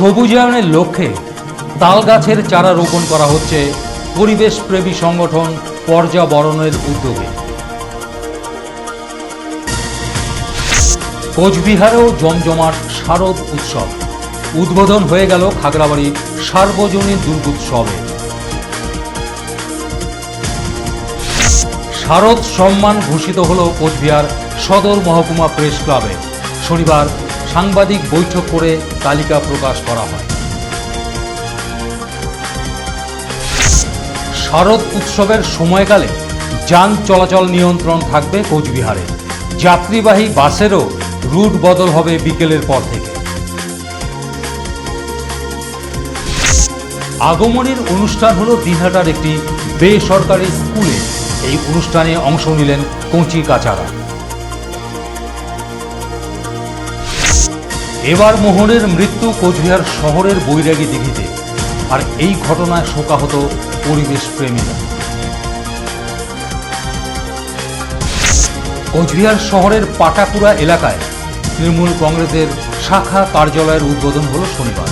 সবুজায়নের লক্ষ্যে তাল গাছের চারা রোপণ করা হচ্ছে পরিবেশ প্রেমী সংগঠন পর্যাবরণের উদ্যোগে। কোচবিহারেও জমজমাট শারদ উৎসব। উদ্বোধন হয়ে গেল খাগড়াবাড়ি সার্বজনীন দুর্গোৎসবে। শারদ সম্মান ঘোষিত হল কোচবিহার সদর মহকুমা প্রেস ক্লাবে। শনিবার সাংবাদিক বৈঠক করে তালিকা প্রকাশ করা হয়। শারদ উৎসবের সময়কালে যান চলাচল নিয়ন্ত্রণ থাকবে কোচবিহারে। যাত্রীবাহী বাসেরও রুট বদল হবে বিকেলের পর থেকে। আগমনের অনুষ্ঠান হলো দিনহাটার একটি বেসরকারি স্কুলে। এই অনুষ্ঠানে অংশ নিলেন কচি কাচারা এবার মোহনের মৃত্যু কোচবিহার শহরের বৈরাগী দিঘিতে। আর এই ঘটনায় শোকাহত পরিবেশ প্রেমীরা। কোচবিহার শহরের পাটাকুড়া এলাকায় তৃণমূল কংগ্রেসের শাখা কার্যালয়ের উদ্বোধন হল শনিবার।